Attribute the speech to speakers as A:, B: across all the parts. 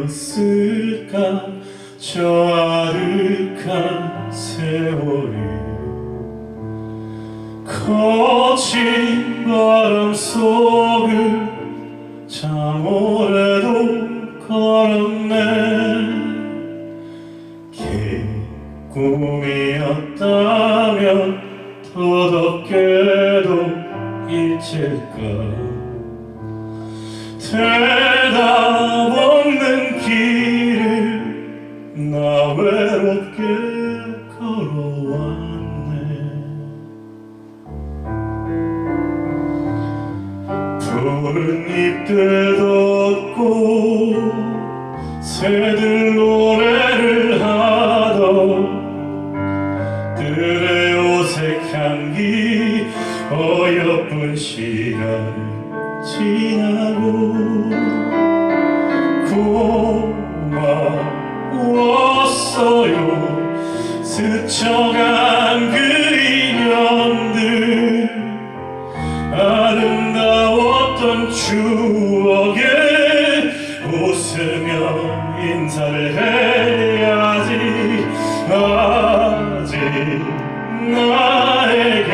A: 꿈이었을까? 저 아득한 세월이 거친 바람 속을 장오래도 걸었네. 길 꿈이었다면 더덥게도 잊을까? 대답 없는 길을 나 외롭게 걸어왔네. 푸른 잎들 덮고 새들 노래를 하던 들의 오색 향기 어여쁜 시간을 지나고 고마웠어요. 스쳐간 그 인연들 아름다웠던 추억에 웃으며 인사를 해야지. 아직 나에게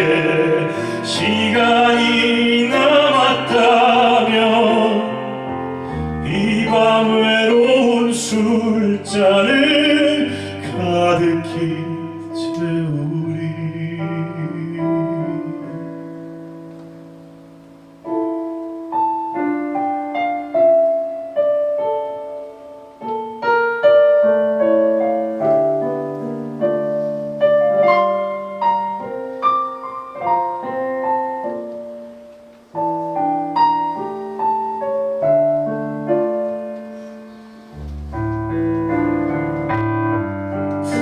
A: 술잔을 가득히 채우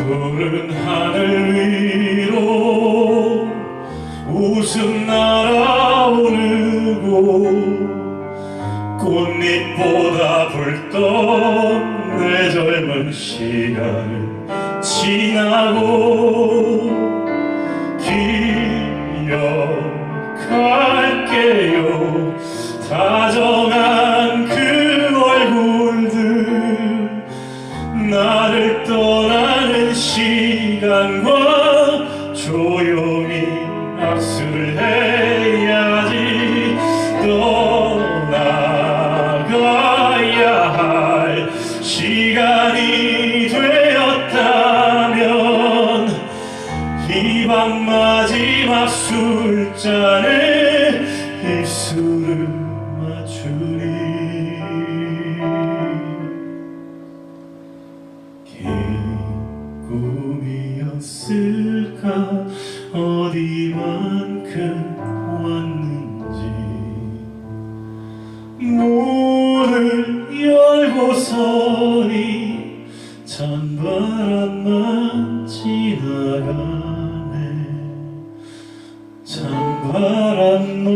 A: 푸른 하늘 위로 웃음 날아오르고 꽃잎보다 붉던 내 젊은 시간을 지나고 기억할게요. 다정한 그 얼굴들 나를 떠나는 시간과 조용히 악수를 해야지 떠나가야 할 시간이 되었다면 이 밤 마지막 술잔에 입술을 맞추리 긴 꿈이었을까? 어디만큼 왔는지. 문을 열고서니 찬바람만 지나가네. 찬바람만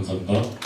A: 감사합니다.